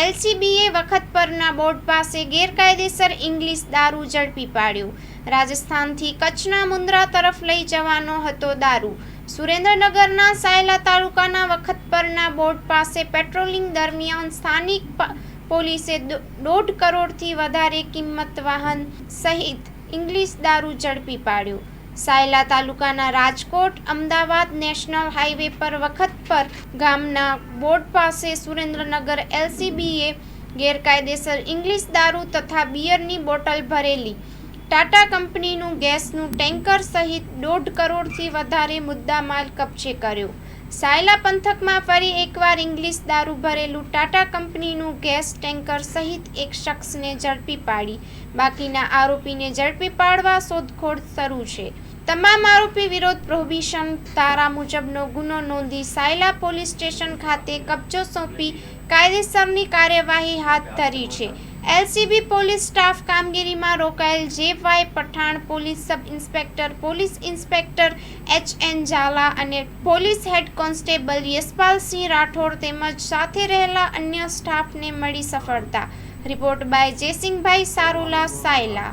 એલસીબીએ વખત પરના બોર્ડ પાસે ગેરકાયદેસર ઇંગ્લિશ દારૂ ઝડપી પાડ્યું. રાજસ્થાનથી કચ્છના મુન્દ્રા તરફ લઈ જવાનો હતો દારૂ. સુરેન્દ્રનગરના સાયલા તાલુકાના વખત પરના બોર્ડ પાસે પેટ્રોલિંગ દરમિયાન સ્થાનિક પોલીસે દોઢ કરોડથી વધારે કિંમત વાહન સહિત ઇંગ્લિશ દારૂ ઝડપી પાડ્યું. સાયલા તાલુકાના રાજકોટ, અમદાવાદ નેશનલ હાઈવે પર વખત પર ગામના બોર્ડ પાસે સુરેન્દ્રનગર એલસીબીએ ગેરકાયદેસર ઇંગ્લિશ દારૂ તથા બિયરની બોટલ ભરેલી. ટાટા કંપનીનું ગેસનું ટેન્કર સહિત દોઢ કરોડથી વધારે મુદ્દામાલ કબજે કર્યો. સાયલા પંથકમાં ફરી એકવાર ઇંગ્લિશ દારૂ ભરેલું ટાટા કંપનીનું ગેસ ટેન્કર સહિત એક શખ્સને ઝડપી પાડી. બાકીના આરોપીને ઝડપી પાડવા શોધખોળ શરૂ છે. તમામ આરોપી વિરોધ પ્રોહિબિશન તારા મુજબનો ગુનો નોંધી સાયલા પોલીસ સ્ટેશન ખાતે કબજો સોંપી કાયદેસરની કાર્યવાહી હાથ ધરી છે. એલસીબી પોલીસ સ્ટાફ કામગીરીમાં રોકાયેલ જે Y Pathan police sub inspector, police inspector H N Zala અને police head constable Yashpalsinh Rathod તેમજ સાથે રહેલા અન્ય સ્ટાફને મળી સફળતા. Report by Jaysinhbhai Sarula, Sayla.